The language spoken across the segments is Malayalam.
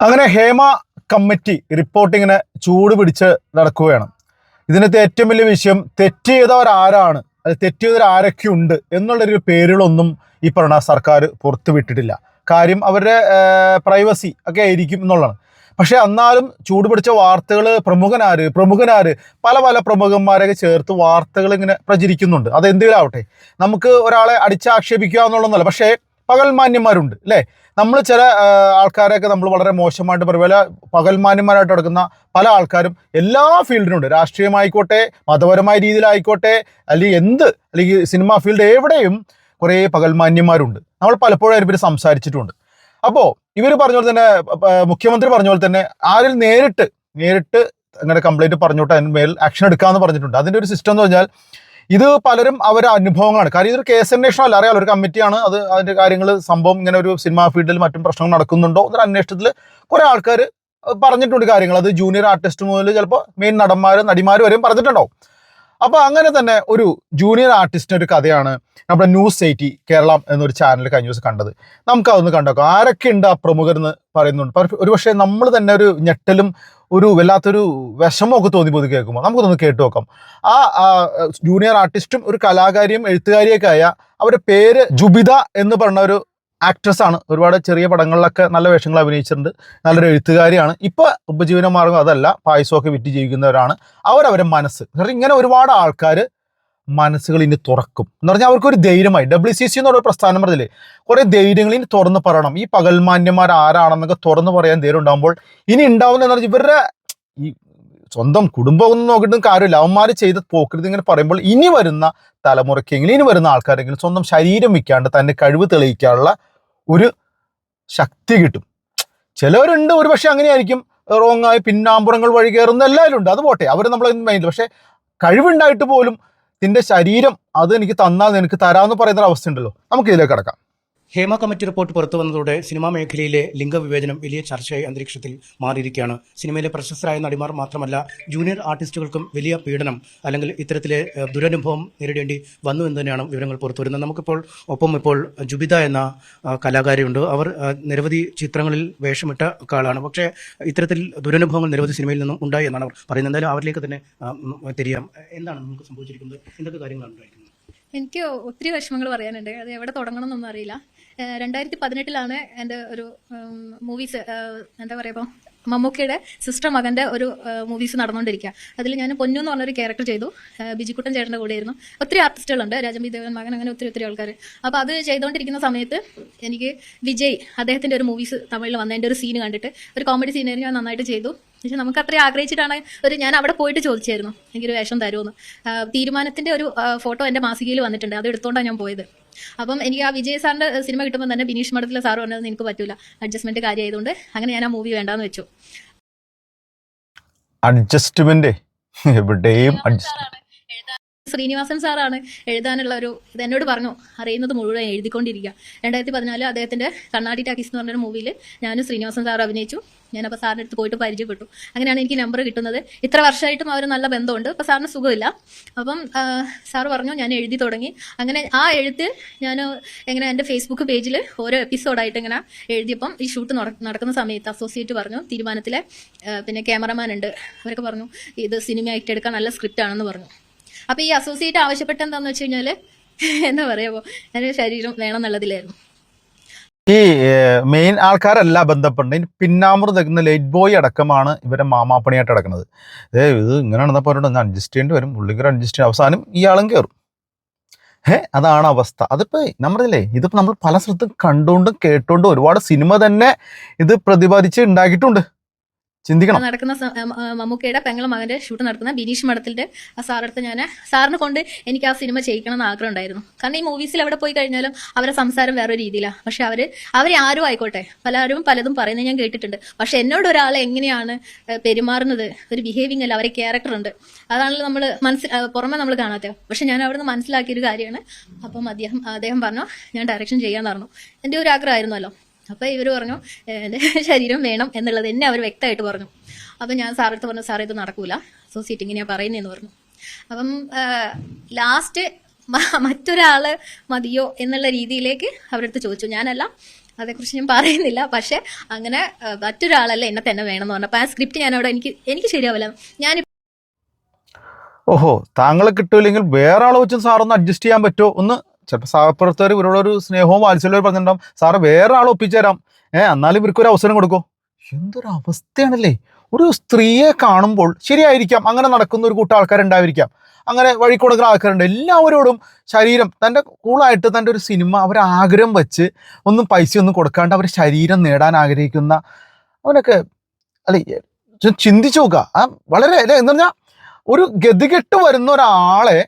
അങ്ങനെ ഹേമ കമ്മിറ്റി റിപ്പോർട്ടിങ്ങിനെ ചൂട് പിടിച്ച് നടക്കുകയാണ്. ഇതിനകത്ത് ഏറ്റവും വലിയ വിഷയം തെറ്റ് ചെയ്തവരാരാണ് അത് തെറ്റ് ചെയ്തവർ ആരൊക്കെയുണ്ട് എന്നുള്ളൊരു പേരുകളൊന്നും ഈ പറഞ്ഞ സർക്കാർ പുറത്തുവിട്ടിട്ടില്ല കാര്യം അവരുടെ പ്രൈവസി ഒക്കെ ആയിരിക്കും എന്നുള്ളതാണ്. പക്ഷേ എന്നാലും ചൂടുപിടിച്ച വാർത്തകൾ പ്രമുഖനാര് പ്രമുഖനാര് പല പല പ്രമുഖന്മാരൊക്കെ ചേർത്ത് വാർത്തകൾ ഇങ്ങനെ പ്രചരിക്കുന്നുണ്ട്. അത് എന്തെങ്കിലും ആവട്ടെ. നമുക്ക് ഒരാളെ അടിച്ചാക്ഷേപിക്കുക എന്നുള്ളതല്ല. പക്ഷേ പകൽമാന്യന്മാരുണ്ട് അല്ലേ? നമ്മൾ ചില ആൾക്കാരെയൊക്കെ നമ്മൾ വളരെ മോശമായിട്ട് പറയും. പല പകൽമാന്യന്മാരായിട്ട് നടക്കുന്ന പല ആൾക്കാരും എല്ലാ ഫീൽഡിനുണ്ട് രാഷ്ട്രീയമായിക്കോട്ടെ മതപരമായ രീതിയിലായിക്കോട്ടെ അല്ലെങ്കിൽ എന്ത് അല്ലെങ്കിൽ സിനിമാ ഫീൽഡ് എവിടെയും കുറേ പകൽമാന്യന്മാരുണ്ട്. നമ്മൾ പലപ്പോഴും അതിനെപ്പറ്റി സംസാരിച്ചിട്ടുണ്ട്. അപ്പോൾ ഇവർ പറഞ്ഞ പോലെ തന്നെ മുഖ്യമന്ത്രി പറഞ്ഞ പോലെ തന്നെ ആരിൽ നേരിട്ട് നേരിട്ട് അങ്ങനെ കംപ്ലൈന്റ് പറഞ്ഞോട്ട് അതിന് മേൽ ആക്ഷൻ എടുക്കാമെന്ന് പറഞ്ഞിട്ടുണ്ട്. അതിന്റെ ഒരു സിസ്റ്റം എന്ന് പറഞ്ഞാൽ ഇത് പലരും അവരുടെ അനുഭവങ്ങളാണ്. കാര്യം ഇതൊരു കേസ് അന്വേഷണം അല്ല. അറിയാലോ ഒരു കമ്മിറ്റിയാണ് അത് അതിന്റെ കാര്യങ്ങൾ സംഭവം ഇങ്ങനെ ഒരു സിനിമാ ഫീൽഡിൽ മറ്റും പ്രശ്നങ്ങൾ നടക്കുന്നുണ്ടോ എന്നൊരു അന്വേഷണത്തിൽ കുറെ ആൾക്കാർ പറഞ്ഞിട്ടുണ്ട് കാര്യങ്ങൾ അത് ജൂനിയർ ആർട്ടിസ്റ്റ് മുതൽ ചിലപ്പോൾ മെയിൻ നടന്മാർ നടിമാർ വരെയും പറഞ്ഞിട്ടുണ്ടാവും. അപ്പോൾ അങ്ങനെ തന്നെ ഒരു ജൂനിയർ ആർട്ടിസ്റ്റിന്റെ ഒരു കഥയാണ് നമ്മുടെ ന്യൂസ് എയ്റ്റി കേരളം എന്നൊരു ചാനൽ കഴിഞ്ഞ ദിവസം കണ്ടത്. നമുക്ക് അതൊന്ന് കണ്ടോക്കാം. ആരൊക്കെ ഉണ്ട് ആ പ്രമുഖർ എന്ന് പറയുന്നുണ്ട്. ഒരു പക്ഷേ നമ്മൾ തന്നെ ഒരു ഞെട്ടലും ഒരു വല്ലാത്തൊരു വിഷമമൊക്കെ തോന്നിപ്പോത് കേൾക്കുമ്പോൾ നമുക്കൊന്ന് കേട്ട് നോക്കാം. ആ ജൂനിയർ ആർട്ടിസ്റ്റും ഒരു കലാകാരിയും എഴുത്തുകാരിയൊക്കെ ആയ അവരുടെ പേര് ജുബിത എന്ന് പറഞ്ഞ ഒരു ആക്ട്രസ് ആണ്. ഒരുപാട് ചെറിയ പടങ്ങളിലൊക്കെ നല്ല വേഷങ്ങൾ അഭിനയിച്ചിട്ടുണ്ട്. നല്ലൊരു എഴുത്തുകാരിയാണ്. ഇപ്പൊ ഉപജീവന മാർഗം അതല്ല. പായസമൊക്കെ വിറ്റ് ജീവിക്കുന്നവരാണ്. അവരവരെ മനസ്സ്. ഇങ്ങനെ ഒരുപാട് ആൾക്കാർ മനസ്സുകൾ ഇനി തുറക്കും എന്ന് പറഞ്ഞാൽ അവർക്കൊരു ധൈര്യമായി. ഡബ്ല്യു സി സി എന്നുള്ള പ്രസ്ഥാനം പറഞ്ഞില്ലേ? കുറെ ധൈര്യങ്ങൾ ഇനി തുറന്ന് പറയണം. ഈ പകൽമാന്യന്മാർ ആരാണെന്നൊക്കെ തുറന്ന് പറയാൻ ധൈര്യം ഉണ്ടാകുമ്പോൾ ഇനി ഉണ്ടാവുന്ന എന്ന് പറഞ്ഞാൽ ഇവരുടെ ഈ സ്വന്തം കുടുംബം ഒന്നും നോക്കിയിട്ടും കാര്യമില്ല. അവന്മാർ ചെയ്ത പോക്കരുത് ഇങ്ങനെ പറയുമ്പോൾ ഇനി വരുന്ന തലമുറയ്ക്കെങ്കിലും ഇനി വരുന്ന ആൾക്കാരെങ്കിലും സ്വന്തം ശരീരം വിൽക്കാണ്ട് തന്നെ കഴിവ് തെളിയിക്കാനുള്ള ഒരു ശക്തി കിട്ടും. ചിലവരുണ്ട് ഒരു പക്ഷെ അങ്ങനെയായിരിക്കും. ആയി പിന്നാമ്പുറങ്ങൾ വഴി കയറുന്ന എല്ലാവരും ഉണ്ട്. അത് പോട്ടെ. അവർ നമ്മളെ മൈൻഡ് പക്ഷേ കഴിവുണ്ടായിട്ട് പോലും നിന്റെ ശരീരം അത് എനിക്ക് തന്നാൽ നിനക്ക് തരാമെന്ന് പറയുന്ന അവസ്ഥ ഉണ്ടല്ലോ നമുക്ക് ഇതിലേക്ക് കടക്കാം. ഹേമ കമ്മിറ്റി റിപ്പോർട്ട് പുറത്തു വന്നതോടെ സിനിമാ മേഖലയിലെ ലിംഗവിവേചനം വലിയ ചർച്ചയായി അന്തരീക്ഷത്തിൽ മാറിയിരിക്കുകയാണ്. സിനിമയിലെ പ്രശസ്തരായ നടിമാർ മാത്രമല്ല ജൂനിയർ ആർട്ടിസ്റ്റുകൾക്കും വലിയ പീഡനം അല്ലെങ്കിൽ ഇത്തരത്തിലെ ദുരനുഭവം നേരിടേണ്ടി വന്നു എന്ന് തന്നെയാണ് വിവരങ്ങൾ പുറത്തു വരുന്നത്. നമുക്കിപ്പോൾ ഒപ്പം ഇപ്പോൾ ജുബിത എന്ന കലാകാരിയുണ്ട്. അവർ നിരവധി ചിത്രങ്ങളിൽ വേഷമിട്ട ആളാണ് പക്ഷേ ഇത്തരത്തിൽ ദുരനുഭവങ്ങൾ നിരവധി സിനിമയിൽ നിന്നും ഉണ്ടായി എന്നാണ് അവർ പറയുന്നത്. എന്തായാലും അവരിലേക്ക് തന്നെ തിരിയാം. എന്താണ് നമുക്ക് സംഭവിച്ചിരിക്കുന്നത്? എന്തൊക്കെ കാര്യങ്ങളാണ് ഉണ്ടായിരിക്കുന്നത്? എനിക്ക് ഒത്തിരി വിഷമങ്ങൾ പറയാനുണ്ട്. അത് എവിടെ തുടങ്ങണം എന്നൊന്നും അറിയില്ല രണ്ടായിരത്തി പതിനെട്ടിലാണ് എന്റെ ഒരു മൂവീസ് എന്താ പറയുക മമ്മൂക്കയുടെ സിസ്റ്റർ മകന്റെ ഒരു മൂവീസ് നടന്നുകൊണ്ടിരിക്കുക. അതിൽ ഞാൻ പൊന്നു എന്ന് പറഞ്ഞൊരു ക്യാരക്ടർ ചെയ്തു. ബിജിക്കുട്ടൻ ചേട്ടന്റെ കൂടെയായിരുന്നു. ഒത്തിരി ആർട്ടിസ്റ്റുകളുണ്ട് രാജംബി ദേവൻ മകൻ അങ്ങനെ ഒത്തിരി ഒത്തിരി ആൾക്കാർ അപ്പോൾ അത് ചെയ്തുകൊണ്ടിരിക്കുന്ന സമയത്ത് എനിക്ക് വിജയ് അദ്ദേഹത്തിന്റെ ഒരു മൂവീസ് തമിഴിൽ വന്നതിന്റെ ഒരു സീൻ കണ്ടിട്ട് ഒരു കോമഡി സീനായിരുന്നു ഞാൻ നന്നായിട്ട് ചെയ്തു. പക്ഷെ നമുക്ക് അത്രയും ആഗ്രഹിച്ചിട്ടാണ് ഒരു ഞാൻ അവിടെ പോയിട്ട് ചോദിച്ചായിരുന്നു. എനിക്കൊരു വേഷം തരുമെന്ന് തീരുമാനത്തിന്റെ ഒരു ഫോട്ടോ എന്റെ മാസികയിൽ വന്നിട്ടുണ്ട്. അത് എടുത്തോണ്ടാണ് ഞാൻ പോയത്. അപ്പം എനിക്ക് ആ വിജയ് സാറിന്റെ സിനിമ കിട്ടുമ്പോൾ തന്നെ ബിനീഷ് മഠത്തിലെ സാർ പറഞ്ഞത് എനിക്ക് പറ്റൂല. അഡ്ജസ്റ്റ്മെന്റ് കാര്യമായതുകൊണ്ട് അങ്ങനെ ഞാൻ ആ മൂവി വേണ്ടാന്ന് വെച്ചു. അഡ്ജസ്റ്റ്മെന്റ് എവിടെയും അഡ്ജസ്റ്റ് ശ്രീനിവാസൻ സാറാണ് എഴുതാനുള്ള ഒരു ഇത് എന്നോട് പറഞ്ഞു. അറിയുന്നത് മുഴുവൻ എഴുതിക്കൊണ്ടിരിക്കുക. രണ്ടായിരത്തി പതിനാല് അദ്ദേഹത്തിന്റെ കണ്ണാടി ടാക്കീസ് എന്ന് പറഞ്ഞൊരു മൂവിയിൽ ഞാനും ശ്രീനിവാസൻ സാർ അഭിനയിച്ചു. ഞാനപ്പോൾ സാറിന്റെ അടുത്ത് പോയിട്ട് പരിചയപ്പെട്ടു. അങ്ങനെയാണ് എനിക്ക് നമ്പർ കിട്ടുന്നത്. ഇത്ര വർഷമായിട്ടും അവർ നല്ല ബന്ധമുണ്ട്. അപ്പോൾ സാറിന് സുഖമില്ല. അപ്പം സാർ പറഞ്ഞു ഞാൻ എഴുതി തുടങ്ങി. അങ്ങനെ ആ എഴുത്ത് ഞാൻ എങ്ങനെ എന്റെ ഫേസ്ബുക്ക് പേജിൽ ഓരോ എപ്പിസോഡായിട്ട് ഇങ്ങനെ എഴുതിയപ്പം ഈ ഷൂട്ട് നടക്കുന്ന സമയത്ത് അസോസിയേറ്റ് പറഞ്ഞു തീരുമാനത്തിലെ പിന്നെ ക്യാമറമാൻ ഉണ്ട്. അവരൊക്കെ പറഞ്ഞു ഇത് സിനിമയായിട്ട് എടുക്കാൻ നല്ല സ്ക്രിപ്റ്റ് ആണെന്ന് പറഞ്ഞു. അപ്പൊ ഈ അസോസിയേറ്റ് ആവശ്യപ്പെട്ട എന്താന്ന് വെച്ച് കഴിഞ്ഞാൽ എന്താ പറയാ എന്റെ ശരീരം വേണം എന്നുള്ളതിലായിരുന്നു ഈ മെയിൻ ആൾക്കാരല്ല ബന്ധപ്പെട്ട് പിന്നാമ്പുറം നിൽക്കുന്ന ലേറ്റ് ബോയ് അടക്കമാണ് ഇവരെ മാമാപ്പണിയായിട്ട് അടക്കുന്നത് ഏ ഇത് ഇങ്ങനെ നടന്നപ്പോൾ അവരോട് ഒന്ന് അഡ്ജസ്റ്റ് ചെയ്യേണ്ടി വരും പുള്ളിക്കാർ അഡ്ജസ്റ്റ് ചെയ്യും അവസാനം ഇയാളും കയറും ഏ അതാണ് അവസ്ഥ. അതിപ്പോ നമ്മളില്ലേ ഇതിപ്പോ നമ്മൾ പല സ്ഥലത്തും കണ്ടുകൊണ്ടും കേട്ടുകൊണ്ടും ഒരുപാട് സിനിമ തന്നെ ഇത് പ്രതിപാദിച്ച് ഉണ്ടാക്കിയിട്ടുണ്ട്. ചിന്തിക്കണം. നടക്കുന്ന മമ്മൂക്കയുടെ പെങ്ങളെ മകന്റെ ഷൂട്ട് നടക്കുന്ന ബിനീഷ് മഠത്തിന്റെ ആ സാറെടുത്ത് ഞാൻ സാറിനെ കൊണ്ട് എനിക്ക് ആ സിനിമ ചെയ്യിക്കണം എന്ന് ആഗ്രഹം ഉണ്ടായിരുന്നു. കാരണം ഈ മൂവീസിൽ എവിടെ പോയി കഴിഞ്ഞാലും അവരെ സംസാരം വേറെ രീതിയിലാണ് പക്ഷെ അവർ അവരെ ആരും ആയിക്കോട്ടെ പലരും പലതും പറയുന്നത് ഞാൻ കേട്ടിട്ടുണ്ട്. പക്ഷെ എന്നോട് ഒരാൾ എങ്ങനെയാണ് പെരുമാറുന്നത് ഒരു ബിഹേവിംഗ് അല്ല അവരെ ക്യാരക്ടർ ഉണ്ട്. അതാണല്ലോ നമ്മൾ മനസ്സിൽ പുറമെ നമ്മൾ കാണാത്തത്. പക്ഷെ ഞാൻ അവിടുന്ന് മനസ്സിലാക്കിയൊരു കാര്യമാണ്. അപ്പം അദ്ദേഹം അദ്ദേഹം പറഞ്ഞു ഞാൻ ഡയറക്ഷൻ ചെയ്യാന്ന് പറഞ്ഞു. എന്റെ ഒരു ആഗ്രഹമായിരുന്നല്ലോ. അപ്പൊ ഇവർ പറഞ്ഞു "ഏഹ്, എന്റെ ശരീരം വേണം എന്നുള്ളത് എന്നെ അവർ വ്യക്തമായിട്ട് പറഞ്ഞു. അപ്പൊ ഞാൻ സാറെടുത്ത് പറഞ്ഞു സാറേ ഇത് നടക്കൂല. അസോസിയേറ്റ് ഇങ്ങനെയാ പറയുന്നതെന്ന് പറഞ്ഞു. അപ്പം ലാസ്റ്റ് മറ്റൊരാൾ മതിയോ എന്നുള്ള രീതിയിലേക്ക് അവരടുത്ത് ചോദിച്ചു. ഞാനല്ല അതേക്കുറിച്ച് ഞാൻ പറയുന്നില്ല. പക്ഷെ അങ്ങനെ മറ്റൊരാളല്ല എന്നെ തന്നെ വേണമെന്ന് പറഞ്ഞു. അപ്പൊ ആ സ്ക്രിപ്റ്റ് ഞാൻ അവിടെ എനിക്ക് എനിക്ക് ശരിയാവില്ല. ഞാൻ ഓഹോ താങ്കളെ കിട്ടൂല്ലെങ്കിൽ വേറെ ആളെ വെച്ചും സാറൊന്ന് അഡ്ജസ്റ്റ് ചെയ്യാൻ പറ്റുമോ? ഒന്ന് ചിലപ്പോൾ സഹപ്രവർത്തകർ ഇവരോടൊരു സ്നേഹവും വാത്സല്യവും പറഞ്ഞിട്ടുണ്ടാവും. സാറ് വേറെ ആളെ ഒപ്പിച്ചുതരാം. ഏ എന്നാലും ഇവർക്ക് ഒരു അവസരം കൊടുക്കോ. എന്തൊരു അവസ്ഥയാണല്ലേ. ഒരു സ്ത്രീയെ കാണുമ്പോൾ ശരിയായിരിക്കാം. അങ്ങനെ നടക്കുന്ന ഒരു കൂട്ടം ആൾക്കാരുണ്ടായിരിക്കാം. അങ്ങനെ വഴി കൊടുക്കുന്ന ആൾക്കാരുണ്ട്. എല്ലാവരോടും ശരീരം തന്റെ കൂളായിട്ട് തന്റെ ഒരു സിനിമ അവർ ആഗ്രഹം വെച്ച് ഒന്നും പൈസ ഒന്നും കൊടുക്കാണ്ട് അവർ ശരീരം നേടാൻ ആഗ്രഹിക്കുന്ന അവനൊക്കെ അല്ലെ ചിന്തിച്ചു നോക്കുക. ആ വളരെ എന്ന് പറഞ്ഞാൽ ഒരു ഗതികെട്ട് വരുന്ന ഒരാളെ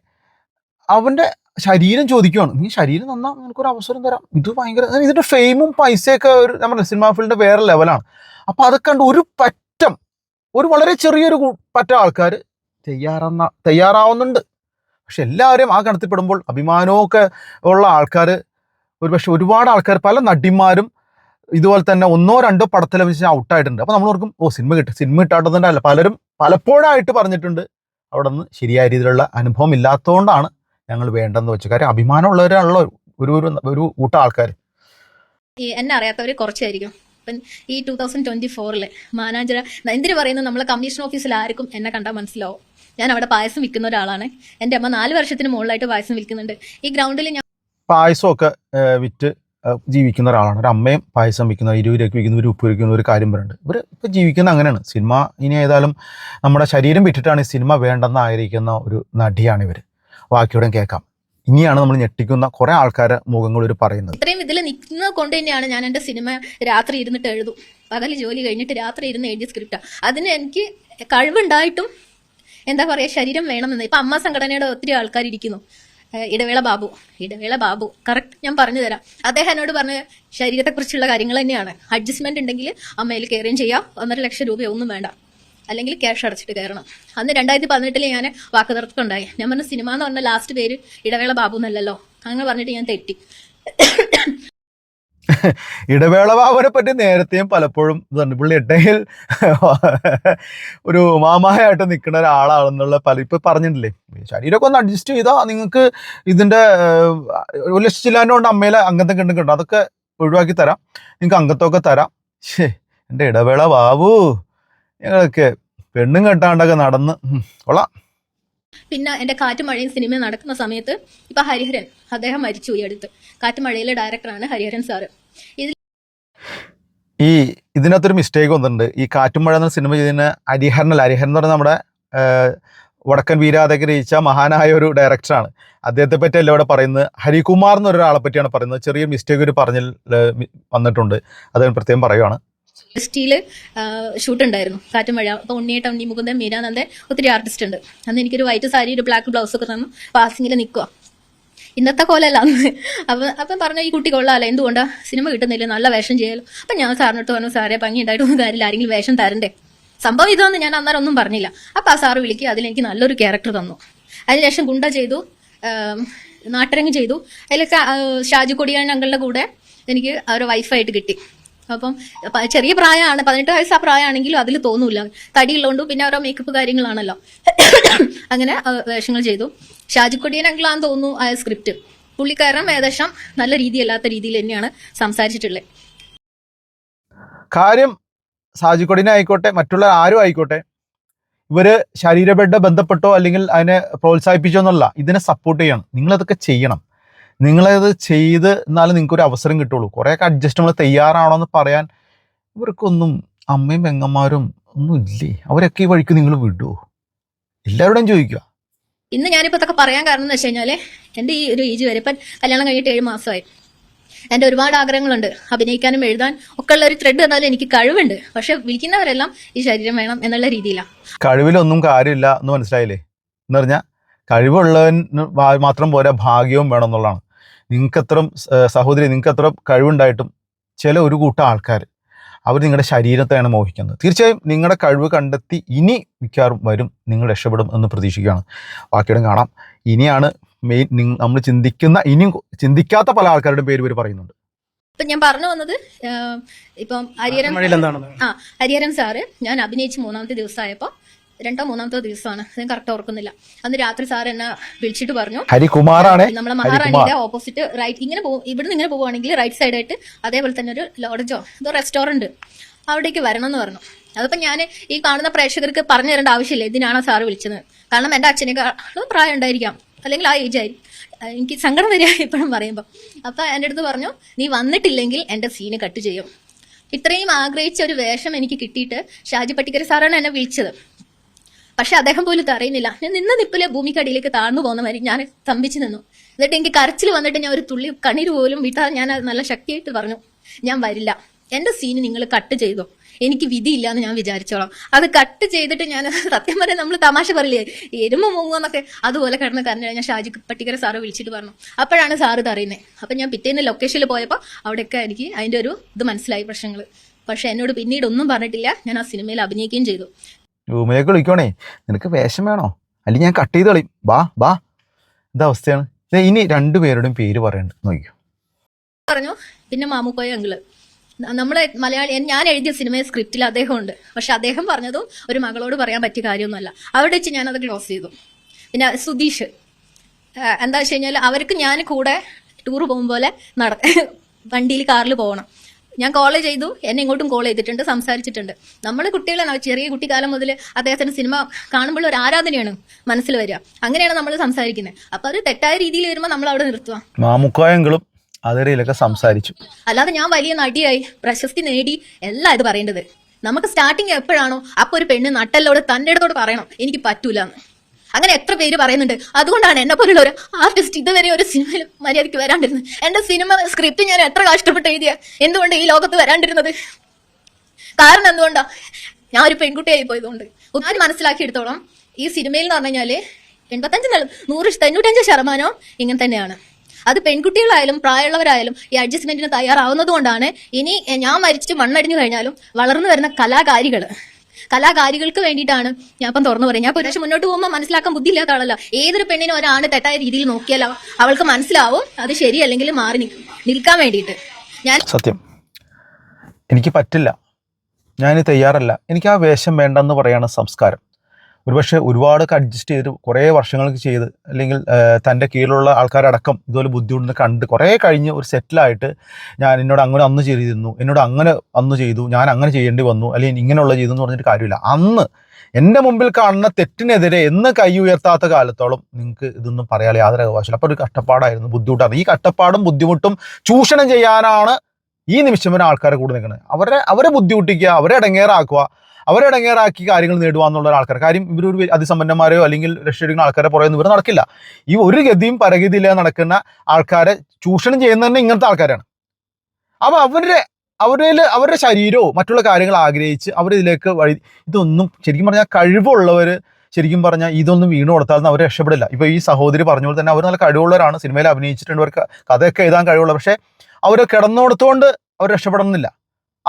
അവന്റെ ശരീരം ചോദിക്കുവാണ്. നീ ശരീരം നന്നാ നിനക്കൊരു അവസരം തരാം. ഇത് ഭയങ്കര ഇതിന്റെ ഫെയിമും പൈസയൊക്കെ ഒരു നമ്മുടെ സിനിമാ ഫീൽഡിന്റെ വേറെ ലെവലാണ് അപ്പൊ അതൊക്കെ കണ്ട് ഒരു പറ്റം ഒരു വളരെ ചെറിയൊരു പറ്റ ആൾക്കാർ തയ്യാറാവുന്ന തയ്യാറാവുന്നുണ്ട്. പക്ഷെ എല്ലാവരും ആ കണത്തിൽപ്പെടുമ്പോൾ അഭിമാനമൊക്കെ ഉള്ള ആൾക്കാർ ഒരു പക്ഷെ ഒരുപാട് ആൾക്കാർ പല നടിമാരും ഇതുപോലെ തന്നെ ഒന്നോ രണ്ടോ പടത്തിൽ വെച്ച് ഔട്ടായിട്ടുണ്ട്. അപ്പോൾ നമ്മൾ ഓർക്കും ഓ സിനിമ കിട്ടും. സിനിമ കിട്ടാത്തതുകൊണ്ടല്ല. പലരും പലപ്പോഴായിട്ട് പറഞ്ഞിട്ടുണ്ട് അവിടെ നിന്ന് ശരിയായ രീതിയിലുള്ള അനുഭവം ഇല്ലാത്തതുകൊണ്ടാണ്. ഞങ്ങൾ വേണ്ടെന്ന് വെച്ചു കാര്യം അഭിമാനമുള്ളവരാണല്ലോ ഒരു ഒരു ഒരു കൂട്ടം ആൾക്കാർ ഈ എന്നെ അറിയാത്തവർ കുറച്ചായിരിക്കും. ഇപ്പം ഈ ടൂ തൗസൻഡ് ട്വന്റി ഫോറിൽ മാനാഞ്ചിറ എന്തിനു പറയുന്നു? നമ്മളെ കമ്മീഷൻ ഓഫീസിൽ ആർക്കും എന്നെ കണ്ടാൽ മനസ്സിലാവും. ഞാൻ അവിടെ പായസം വിൽക്കുന്ന ഒരാളാണ്. എന്റെ അമ്മ നാല് വർഷത്തിന് മുകളിലായിട്ട് പായസം വിൽക്കുന്നുണ്ട്. ഈ ഗ്രൗണ്ടിൽ ഞാൻ പായസമൊക്കെ വിറ്റ് ജീവിക്കുന്ന ഒരാളാണ്. ഒരു അമ്മയും പായസം വിൽക്കുന്ന ഇരുപത് രൂപയ്ക്ക് വിൽക്കുന്ന ഒരു ഉപ്പ് വിൽക്കുന്ന ഒരു കാര്യം പറയുന്നുണ്ട് ഇവർ ഇപ്പോൾ ജീവിക്കുന്ന അങ്ങനെയാണ്. സിനിമ ഇനി ഏതായാലും നമ്മുടെ ശരീരം വിറ്റിട്ടാണ് ഈ സിനിമ വേണ്ടെന്ന് ആയിരിക്കുന്ന ഒരു നടിയാണ് ഇവർ ബാക്കിയോടെ കേൾക്കാം. ഇനിയാണ് നമ്മൾ ഞെട്ടിക്കുന്ന കുറെ ആൾക്കാരെ മുഖങ്ങൾ ഒരു പറയുന്നത്. ഇത്രയും ഇതിൽ നിൽക്കുന്നത് കൊണ്ട് തന്നെയാണ് ഞാൻ എന്റെ സിനിമ രാത്രി ഇരുന്നിട്ട് എഴുതും. പകൽ ജോലി കഴിഞ്ഞിട്ട് രാത്രി ഇരുന്ന് എഴുതിയ സ്ക്രിപ്റ്റാണ് അതിന് എനിക്ക് കഴിവുണ്ടായിട്ടും എന്താ പറയുക ശരീരം വേണമെന്ന്. ഇപ്പം അമ്മ സംഘടനയുടെ ഒത്തിരി ആൾക്കാർ ഇരിക്കുന്നു. ഇടവേള ബാബു. ഇടവേള ബാബു. കറക്റ്റ് ഞാൻ പറഞ്ഞു തരാം. അദ്ദേഹം എന്നോട് പറഞ്ഞ ശരീരത്തെക്കുറിച്ചുള്ള കാര്യങ്ങൾ തന്നെയാണ്. അഡ്ജസ്റ്റ്മെന്റ് ഉണ്ടെങ്കിൽ അമ്മയിൽ കയറുകയും ചെയ്യാം. ഒന്നര ലക്ഷം രൂപയൊന്നും വേണ്ട. അല്ലെങ്കിൽ ക്യാഷ് അടച്ചിട്ട് കയറണം. അന്ന് രണ്ടായിരത്തി പതിനെട്ടിൽ ഞാൻ വാക്ക് ഉണ്ടായി ഞാൻ പറഞ്ഞ സിനിമ എന്ന് പറഞ്ഞ ലാസ്റ്റ് പേര് ഇടവേള ബാബു എന്നല്ലല്ലോ? അങ്ങനെ പറഞ്ഞിട്ട് ഞാൻ തെറ്റി. ഇടവേള ബാബുവിനെ പറ്റി നേരത്തെയും പലപ്പോഴും പുള്ളി ഇടയിൽ ഒരു മാമായായിട്ട് നിൽക്കുന്ന ഒരാളാണെന്നുള്ള പല ഇപ്പൊ പറഞ്ഞിട്ടില്ലേ? ശരീരമൊക്കെ ഒന്ന് അഡ്ജസ്റ്റ് ചെയ്താൽ നിങ്ങൾക്ക് ഇതിന്റെ ഒരു ലക്ഷം ചില്ലാന്റെ കൊണ്ട് അമ്മയിലെ അംഗത്തെ കിട്ടുന്നുണ്ട് അതൊക്കെ ഒഴിവാക്കി തരാം. നിങ്ങൾക്ക് അംഗത്വമൊക്കെ തരാം. ശേ എന്റെ ഇടവേള ബാബു. ഞങ്ങളൊക്കെ പെണ്ണും കെട്ടാണ്ടൊക്കെ നടന്ന് കൊള്ളാം. പിന്നെ എന്റെ കാറ്റും മഴയും സിനിമ നടക്കുന്ന സമയത്ത് ഇപ്പൊ ഹരിഹരൻ അദ്ദേഹം മരിച്ചു ഈ അടുത്ത്. കാറ്റും മഴയിലെ ഡയറക്ടറാണ് ഹരിഹരൻ സാറ് ഇതിൽ ഈ ഇതിനകത്തൊരു മിസ്റ്റേക്ക് വന്നിട്ടുണ്ട്. ഈ കാറ്റും മഴ എന്ന സിനിമ ചെയ്തതിന് ഹരിഹരനല്ല ഹരിഹരൻ എന്ന് പറഞ്ഞാൽ നമ്മുടെ വടക്കൻ വീരാതൊക്കെ രചിച്ച മഹാനായ ഒരു ഡയറക്ടറാണ് അദ്ദേഹത്തെ പറ്റിയല്ല ഇവിടെ പറയുന്നത്. ഹരികുമാർ എന്നൊരാളെ പറ്റിയാണ് പറയുന്നത്. ചെറിയ മിസ്റ്റേക്ക് ഒരു പറഞ്ഞിൽ വന്നിട്ടുണ്ട്. അത് ഞാൻ പ്രത്യേകം പറയുവാണ്. സ്റ്റീൽ ഷൂട്ട് ഉണ്ടായിരുന്നു. കാറ്റും മഴ അപ്പൊ ഉണ്ണിയേട്ട ഉണ്ണി മുകുന്ദൻ മീരാനന്ദൻ ഒത്തിരി ആർട്ടിസ്റ്റ് ഉണ്ട്. അന്ന് എനിക്കൊരു വൈറ്റ് സാരി ഒരു ബ്ലാക്ക് ബ്ലൗസ് ഒക്കെ തന്നു. പാസിങ്ങിൽ നിൽക്കുക ഇന്നത്തെ കോലല്ല അന്ന്. അപ്പൊ അപ്പം പറഞ്ഞു ഈ കുട്ടി കൊള്ളാമല്ലോ എന്തുകൊണ്ടാ? സിനിമ കിട്ടുന്നില്ല? നല്ല വേഷം ചെയ്യാലോ? അപ്പൊ ഞാൻ സാറിനോട്ട് പറഞ്ഞു സാറേ ഭംഗി ഉണ്ടായിട്ടൊന്നും കാര്യമില്ല. ആരെങ്കിലും വേഷം തരണ്ടേ? സംഭവം ഇതൊന്നും ഞാൻ അന്നേരം ഒന്നും പറഞ്ഞില്ല. അപ്പൊ ആ സാറ് വിളിക്കുക അതിലെനിക്ക് നല്ലൊരു ക്യാരക്ടർ തന്നു. അതിനുശേഷം ഗുണ്ട ചെയ്തു നാട്ടരങ്ങ് ചെയ്തു. അതിലൊക്കെ ഷാജി കൊടിയാൻ അങ്കളുടെ കൂടെ എനിക്ക് അവരുടെ വൈഫായിട്ട് കിട്ടി. അപ്പം ചെറിയ പ്രായമാണ് പതിനെട്ട് വയസ്സ് ആ പ്രായമാണെങ്കിലും അതിൽ തോന്നൂല. തടിയുള്ളതുകൊണ്ട് പിന്നെ ഓരോ മേക്കപ്പ് കാര്യങ്ങളാണല്ലോ. അങ്ങനെ വേഷങ്ങൾ ചെയ്തു. ഷാജിക്കൊടിയൻ അങ്കിളാന്ന് തോന്നുന്നു ആ സ്ക്രിപ്റ്റ് പുള്ളിക്കാരൻ ഏകദേശം നല്ല രീതിയല്ലാത്ത രീതിയിൽ തന്നെയാണ് സംസാരിച്ചിട്ടുള്ളത് കാര്യം സാജിക്കൊടിനെ ആയിക്കോട്ടെ മറ്റുള്ള ആരും ആയിക്കോട്ടെ ഇവർ ശരീരബദ്ധ ബന്ധപ്പെട്ടോ അല്ലെങ്കിൽ അതിനെ പ്രോത്സാഹിപ്പിച്ചോ എന്നല്ല ഇതിനെ സപ്പോർട്ട് ചെയ്യണം. നിങ്ങളതൊക്കെ ചെയ്യണം. നിങ്ങളത് ചെയ്ത് എന്നാലും നിങ്ങൾക്കൊരു അവസരം കിട്ടുള്ളൂ. കുറേയൊക്കെ അഡ്ജസ്റ്റ് നമ്മൾ തയ്യാറാണോ എന്ന് പറയാൻ ഇവർക്കൊന്നും അമ്മയും പെങ്ങന്മാരും ഒന്നും ഇല്ലേ? അവരൊക്കെ ഈ വഴിക്ക് നിങ്ങൾ വിടുമോ എല്ലാവരോടും ചോദിക്കുക. ഇന്ന് ഞാനിപ്പോൾ ഇതൊക്കെ പറയാൻ കാരണം എന്ന് വെച്ച് കഴിഞ്ഞാൽ എന്റെ ഈ ഒരു ഏജ് വരെ ഇപ്പം കല്യാണം കഴിഞ്ഞിട്ട് ഏഴ് മാസമായി. എന്റെ ഒരുപാട് ആഗ്രഹങ്ങളുണ്ട്. അഭിനയിക്കാനും എഴുതാൻ ഒക്കെ ഉള്ള ഒരു ത്രെഡ് എന്നാലും എനിക്ക് കഴിവുണ്ട്. പക്ഷെ വിളിക്കുന്നവരെല്ലാം ഈ ശരീരം വേണം എന്നുള്ള രീതിയിലാണ് കഴിവിലൊന്നും കാര്യമില്ല എന്ന് മനസ്സിലായില്ലേ? എന്ന് പറഞ്ഞാൽ കഴിവുള്ളവൻ മാത്രം പോരാ ഭാഗ്യവും വേണം എന്നുള്ളതാണ്. നിങ്ങൾക്ക് എത്ര സഹോദരി നിങ്ങൾക്ക് എത്ര കഴിവുണ്ടായിട്ടും ചില ഒരു കൂട്ടം ആൾക്കാർ അവർ നിങ്ങളുടെ ശരീരത്തെയാണ് മോഹിക്കുന്നത്. തീർച്ചയായും നിങ്ങളുടെ കഴിവ് കണ്ടെത്തി ഇനി മിക്കവാറും വരും നിങ്ങൾ രക്ഷപ്പെടും എന്ന് പ്രതീക്ഷിക്കുകയാണ്. ബാക്കിയിടം കാണാം. ഇനിയാണ് മെയിൻ നമ്മൾ ചിന്തിക്കുന്ന ഇനിയും ചിന്തിക്കാത്ത പല ആൾക്കാരുടെ പേര് ഇവർ പറയുന്നുണ്ട്. ഇപ്പം ഞാൻ പറഞ്ഞു വന്നത് ഇപ്പം ഹരിഹരം ആ ഹരിഹരൻ സാറ് ഞാൻ അഭിനയിച്ച് മൂന്നാമത്തെ ദിവസമായപ്പോൾ രണ്ടോ മൂന്നാമത്തോ ദിവസമാണ്. ഞാൻ കറക്റ്റ് ഓർക്കുന്നില്ല. അന്ന് രാത്രി സാർ എന്നെ വിളിച്ചിട്ട് പറഞ്ഞു. ഹരികുമാറാണ്? നമ്മളെ മഹാറാണിയുടെ ഓപ്പോസിറ്റ് റൈറ്റ് ഇങ്ങനെ പോകും. ഇവിടുന്ന് ഇങ്ങനെ പോവുകയാണെങ്കിൽ റൈറ്റ് സൈഡായിട്ട് അതേപോലെ തന്നെ ഒരു ലോഡ്ജോ ഇതോ റെസ്റ്റോറന്റ് അവിടേക്ക് വരണം എന്ന് പറഞ്ഞു. അതിപ്പോ ഞാൻ ഈ കാണുന്ന പ്രേക്ഷകർക്ക് പറഞ്ഞു തരേണ്ട ആവശ്യമില്ല. ഇതിനാണോ സാറ് വിളിച്ചത്? കാരണം എന്റെ അച്ഛനേക്കാളും പ്രായം ഉണ്ടായിരിക്കാം. അല്ലെങ്കിൽ ആ ഏജ് ആയി എനിക്ക് സങ്കടം വരിക ഇപ്പോഴും പറയുമ്പോൾ അപ്പൊ എന്റെ അടുത്ത് പറഞ്ഞു നീ വന്നിട്ടില്ലെങ്കിൽ എന്റെ സീന് കട്ട് ചെയ്യും. ഇത്രയും ആഗ്രഹിച്ച ഒരു വേഷം എനിക്ക് കിട്ടിയിട്ട് ഷാജി പട്ടിക്കര സാറാണ് എന്നെ വിളിച്ചത്. പക്ഷെ അദ്ദേഹം പോലും അറിയുന്നില്ല. ഞാൻ നിന്ന നിപ്പിലെ ഭൂമിക്കടിയിലേക്ക് താഴ്ന്നു പോകുന്ന മാതിരി ഞാൻ സ്തംഭിച്ചു നിന്നു. എന്നിട്ട് എനിക്ക് കരച്ചിൽ വന്നിട്ട് ഞാൻ ഒരു തുള്ളി കണ്ണീര് പോലും വിട്ടാൽ ഞാൻ നല്ല ശക്തിയായിട്ട് പറഞ്ഞു ഞാൻ വരില്ല. എന്റെ സീന് നിങ്ങൾ കട്ട് ചെയ്തോ. എനിക്ക് വിധിയില്ല എന്ന് ഞാൻ വിചാരിച്ചോളാം. അത് കട്ട് ചെയ്തിട്ട് ഞാൻ സത്യം പറയാൻ നമ്മൾ തമാശ പറയില്ലേ? എരുമ മുങ്ങുന്നൊക്കെ അതുപോലെ കിടന്ന് കരഞ്ഞു ഞാൻ ഷാജി പട്ടിക്കര സാറ് വിളിച്ചിട്ട് പറഞ്ഞു. അപ്പോഴാണ് സാറ് ഇത് അറിയുന്നത് അപ്പം ഞാൻ പിറ്റേന്ന് ലൊക്കേഷനിൽ പോയപ്പോൾ അവിടെയൊക്കെ എനിക്ക് അതിന്റെ ഒരു ഇത് മനസ്സിലായി പ്രശ്നങ്ങൾ പക്ഷെ എന്നോട് പിന്നീട് ഒന്നും പറഞ്ഞിട്ടില്ല. ഞാൻ ആ സിനിമയിൽ അഭിനയിക്കുകയും ചെയ്തു. റൂമിലേക്ക് വിളിക്കണേ നിനക്ക് വേഷം വേണോ? അല്ലെങ്കിൽ ഞാൻ കട്ട് ചെയ്ത് കളയും. ബാ ബാ. എന്താ അവസ്ഥയാണ്? ഇനി രണ്ടുപേരുടെയും പേര് പറയണ്ട. നോക്കിയോ പറഞ്ഞു. പിന്നെ മാമുക്കോയ അങ്കിൾ. നമ്മളെ മലയാളി ഞാൻ എഴുതിയ സിനിമയെ സ്ക്രിപ്റ്റിൽ അദ്ദേഹം ഉണ്ട് പക്ഷെ അദ്ദേഹം പറഞ്ഞതും ഒരു മകളോട് പറയാൻ പറ്റിയ കാര്യമൊന്നുമല്ല. അവിടെ വെച്ച് ഞാനത് ക്ലോസ് ചെയ്തു. പിന്നെ സുധീഷ്. എന്താ വെച്ച് കഴിഞ്ഞാൽ അവർക്ക് ഞാൻ കൂടെ ടൂർ പോകും പോലെ നട വണ്ടിയിൽ കാറിൽ പോകണം. ഞാൻ കോൾ ചെയ്തു. എന്നെ ഇങ്ങോട്ടും കോൾ ചെയ്തിട്ടുണ്ട് സംസാരിച്ചിട്ടുണ്ട്. നമ്മൾ കുട്ടികളാണ് ചെറിയ കുട്ടിക്കാലം മുതൽ അദ്ദേഹത്തിന്റെ സിനിമ കാണുമ്പോൾ ഒരു ആരാധനയാണ് മനസ്സിൽ വരിക. അങ്ങനെയാണ് നമ്മൾ സംസാരിക്കുന്നത് അപ്പൊ അത് തെറ്റായ രീതിയിൽ വരുമ്പോൾ നമ്മൾ അവിടെ നിർത്തുക അതിരയിലൊക്കെ സംസാരിച്ചു. അല്ലാതെ ഞാൻ വലിയ നടിയായി പ്രശസ്തി നേടി എല്ലാം ഇത് പറയേണ്ടത്. നമുക്ക് സ്റ്റാർട്ടിങ് എപ്പോഴാണോ അപ്പൊ ഒരു പെണ്ണ് നട്ടല്ലോട് തന്റെ അടുത്തോട് പറയണം. എനിക്ക് പറ്റൂല എന്ന് അങ്ങനെ എത്ര പേര് പറയുന്നുണ്ട്. അതുകൊണ്ടാണ് എന്നെ പോലുള്ള ഒരു ആർട്ടിസ്റ്റ് ഇതുവരെ ഒരു സിനിമയിൽ മര്യാദയ്ക്ക് വരാണ്ടിരുന്നത്. എന്റെ സിനിമ സ്ക്രിപ്റ്റ് ഞാൻ എത്ര കഷ്ടപ്പെട്ട് എഴുതിയ? എന്തുകൊണ്ട് ഈ ലോകത്ത് വരാണ്ടിരുന്നത്? കാരണം എന്തുകൊണ്ടാ? ഞാൻ ഒരു പെൺകുട്ടിയായി പോയതുകൊണ്ട്. ഒത്തിരി മനസ്സിലാക്കിയെടുത്തോളം ഈ സിനിമയിൽ എന്ന് പറഞ്ഞു കഴിഞ്ഞാൽ എൺപത്തഞ്ച് നൂറ് തൊണ്ണൂറ്റഞ്ച് ശതമാനവും ഇങ്ങനെ തന്നെയാണ്. അത് പെൺകുട്ടികളായാലും പ്രായമുള്ളവരായാലും ഈ അഡ്ജസ്റ്റ്മെന്റിന് തയ്യാറാവുന്നത് കൊണ്ടാണ് ഇനി ഞാൻ മരിച്ചിട്ട് മണ്ണടിഞ്ഞു കഴിഞ്ഞാലും വളർന്നു വരുന്ന കലാകാരികൾ കലാകാരികൾക്ക് വേണ്ടിയിട്ടാണ്. ഞാൻ ഇപ്പം തുറന്നു പറയും. ഞാൻ പുരുഷൻ മുന്നോട്ട് പോകുമ്പോൾ മനസ്സിലാക്കാൻ ബുദ്ധിയില്ലാത്ത ആളല്ല ഏതൊരു പെണ്ണിനും ഒരാണ് തെറ്റായ രീതിയിൽ നോക്കിയാലോ അവൾക്ക് മനസ്സിലാവും അത് ശരിയല്ലെങ്കിൽ മാറി നിൽക്കും. നിൽക്കാൻ വേണ്ടിയിട്ട്. ഞാൻ സത്യം. എനിക്ക് പറ്റില്ല. ഞാൻ തയ്യാറല്ല. എനിക്ക് ആ വേഷം വേണ്ടെന്ന് പറയാണ് സംസ്കാരം. ഒരുപക്ഷെ ഒരുപാടൊക്കെ അഡ്ജസ്റ്റ് ചെയ്ത് കുറേ വർഷങ്ങൾക്ക് ചെയ്ത് അല്ലെങ്കിൽ തന്റെ കീഴിലുള്ള ആൾക്കാരടക്കം ഇതുപോലെ ബുദ്ധിമുട്ട് കണ്ട് കുറേ കഴിഞ്ഞ് ഒരു സെറ്റിലായിട്ട് ഞാൻ എന്നോട് അങ്ങനെ അന്ന് ചെയ്തിരുന്നു എന്നോട് അങ്ങനെ അന്ന് ചെയ്തു ഞാൻ അങ്ങനെ ചെയ്യേണ്ടി വന്നു അല്ലെങ്കിൽ ഇങ്ങനെയുള്ള ചെയ്തു എന്ന് പറഞ്ഞിട്ട് കാര്യമില്ല. അന്ന് എന്റെ മുമ്പിൽ കാണുന്ന തെറ്റിനെതിരെ എന്ന് കൈ ഉയർത്താത്ത കാലത്തോളം നിങ്ങൾക്ക് ഇതൊന്നും പറയാൻ യാതൊരു അവകാശമില്ല. അപ്പോൾ ഒരു കഷ്ടപ്പാടായിരുന്നു ബുദ്ധിമുട്ടാണ്. ഈ കഷ്ടപ്പാടും ബുദ്ധിമുട്ടും ചൂഷണം ചെയ്യാനാണ് ഈ നിമിഷം വരെ ആൾക്കാരെ കൂടെ നിൽക്കുന്നത്. അവരെ അവരെ ബുദ്ധിമുട്ടിക്കുക അവരെ ഇടങ്ങേറാക്കുക അവരെ ഇടങ്ങേറാക്കി കാര്യങ്ങൾ നേടുക എന്നുള്ള ആൾക്കാർ കാര്യം ഇവരൊരു വലിയ അതിസമ്പന്നന്മാരെയോ അല്ലെങ്കിൽ രക്ഷയെടുക്കുന്ന ആൾക്കാരെ പുറകെ ഇവർ നടക്കില്ല. ഈ ഒരു ഗതിയും പരഗതിയില്ല നടക്കുന്ന ആൾക്കാരെ ചൂഷണം ചെയ്യുന്ന തന്നെ ഇങ്ങനത്തെ ആൾക്കാരാണ്. അപ്പൊ അവരുടെ അവരിൽ അവരുടെ ശരീരവും മറ്റുള്ള കാര്യങ്ങൾ ആഗ്രഹിച്ച് അവരിതിലേക്ക് വഴി ഇതൊന്നും ശരിക്കും പറഞ്ഞാൽ കഴിവുള്ളവർ ശരിക്കും പറഞ്ഞാൽ ഇതൊന്നും വീണു കൊടുത്താൽ അവർ രക്ഷപ്പെടില്ല. ഇപ്പൊ ഈ സഹോദരി പറഞ്ഞ പോലെ തന്നെ അവർ നല്ല കഴിവുള്ളവരാണ്. സിനിമയിൽ അഭിനയിച്ചിട്ടുണ്ട്. അവർക്ക് കഥയൊക്കെ എഴുതാൻ കഴിവുള്ള. പക്ഷേ അവർ കിടന്നുകൊടുത്തുകൊണ്ട് അവർ രക്ഷപ്പെടുന്നില്ല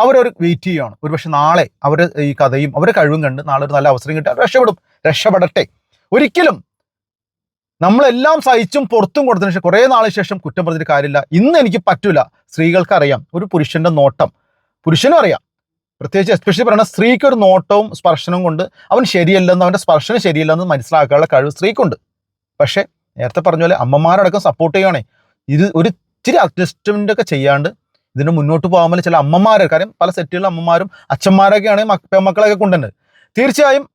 അവരൊരു വെയിറ്റ് ചെയ്യുകയാണ് ഒരുപക്ഷെ നാളെ അവർ ഈ കഥയും അവരുടെ കഴിവും കണ്ട് നാളെ ഒരു നല്ല അവസരം കിട്ടാൻ രക്ഷപ്പെടും. രക്ഷപ്പെടട്ടെ. ഒരിക്കലും നമ്മളെല്ലാം സഹിച്ചും പുറത്തും കൊടുത്തതിന് ശേഷം കുറേ നാളിന് ശേഷം കുറ്റം പറഞ്ഞിട്ട് കാര്യമില്ല. ഇന്ന് എനിക്ക് പറ്റൂല. സ്ത്രീകൾക്ക് അറിയാം ഒരു പുരുഷന്റെ നോട്ടം. പുരുഷനും അറിയാം. പ്രത്യേകിച്ച് എസ്പെഷ്യലി പറയുന്ന സ്ത്രീക്ക് ഒരു നോട്ടവും സ്പർശനവും കൊണ്ട് അവൻ ശരിയല്ലെന്ന് അവന്റെ സ്പർശനം ശരിയല്ലെന്ന് മനസ്സിലാക്കാനുള്ള കഴിവ് സ്ത്രീക്കുണ്ട്. പക്ഷേ നേരത്തെ പറഞ്ഞ പോലെ അമ്മമാരടക്കം സപ്പോർട്ട് ചെയ്യുകയാണേ ഇത് ഒരു ഇച്ചിരി അഡ്ജസ്റ്റ്മെന്റ് ഒക്കെ ചെയ്യാണ്ട് ഇതിന് മുന്നോട്ട് പോകാൻ ചില അമ്മമാരെ കാര്യം പല സെറ്റുകളിലെ അമ്മമാരും അച്ഛന്മാരൊക്കെയാണ് മക്ക പെമ്മക്കളെയൊക്കെ കൊണ്ടുവരുന്നത്. തീർച്ചയായും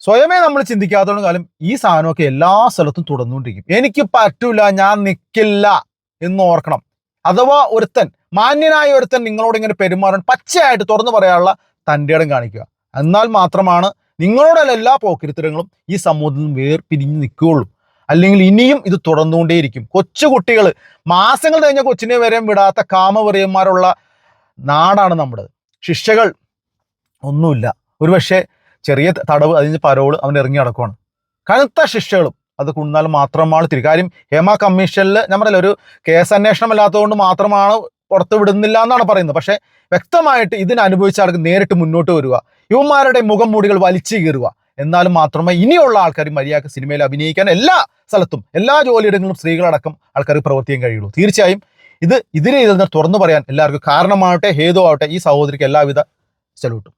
സ്വയമേ നമ്മൾ ചിന്തിക്കാത്തോളം കാലം ഈ സാധനമൊക്കെ എല്ലാ സ്ഥലത്തും തുടർന്നുകൊണ്ടിരിക്കും. എനിക്ക് പറ്റൂല ഞാൻ നിൽക്കില്ല എന്ന് ഓർക്കണം. അഥവാ ഒരുത്തൻ മാന്യനായ ഒരുത്തൻ നിങ്ങളോട് ഇങ്ങനെ പെരുമാറാൻ പച്ചയായിട്ട് തുറന്നു പറയാനുള്ള തന്റെ ഇടം കാണിക്കുക. എന്നാൽ മാത്രമാണ് നിങ്ങളോടുള്ള എല്ലാ പോക്കിരിത്തരങ്ങളും ഈ സമൂഹത്തിൽ വേർപിരിഞ്ഞ് നിൽക്കുകയുള്ളൂ. അല്ലെങ്കിൽ ഇനിയും ഇത് തുടർന്നുകൊണ്ടേയിരിക്കും. കൊച്ചു കുട്ടികൾ മാസങ്ങൾ കഴിഞ്ഞ കൊച്ചിനെ വരെ വിടാത്ത കാമവെറിയന്മാരുള്ള നാടാണ് നമ്മുടെ. ശിക്ഷകൾ ഒന്നുമില്ല. ഒരുപക്ഷെ ചെറിയ തടവ് അതിന് പരോൾ അവൻ ഇറങ്ങി നടക്കുവാണ്. കനത്ത ശിക്ഷകളും അത് കുന്നാൽ മാത്രമാണ് തിരി. കാര്യം ഹേമ കമ്മീഷനിൽ ഞാൻ പറയില്ല ഒരു കേസ് അന്വേഷണം അല്ലാത്തതുകൊണ്ട് മാത്രമാണ് പുറത്ത് വിടുന്നില്ല എന്നാണ് പറയുന്നത്. പക്ഷേ വ്യക്തമായിട്ട് ഇതിനനുഭവിച്ച ആൾക്ക് നേരിട്ട് മുന്നോട്ട് വരിക. യുവന്മാരുടെ മുഖം മൂടികൾ വലിച്ചു കീറുക. എന്നാലും മാത്രമേ ഇനിയുള്ള ആൾക്കാർ മര്യാദയ്ക്ക് സിനിമയിൽ അഭിനയിക്കാൻ എല്ലാ സ്ഥലത്തും എല്ലാ ജോലിയിടങ്ങളിലും സ്ത്രീകളടക്കം ആൾക്കാർക്ക് പ്രവർത്തിക്കാൻ കഴിയുള്ളൂ. തീർച്ചയായും ഇത് ഇതിനെ ഇതിൽ നിന്ന് തുറന്നു പറയാൻ എല്ലാവർക്കും കാരണമാവട്ടെ ഹേതു ആവട്ടെ ഈ സഹോദരിക്ക് എല്ലാവിധ ചെലവിട്ടും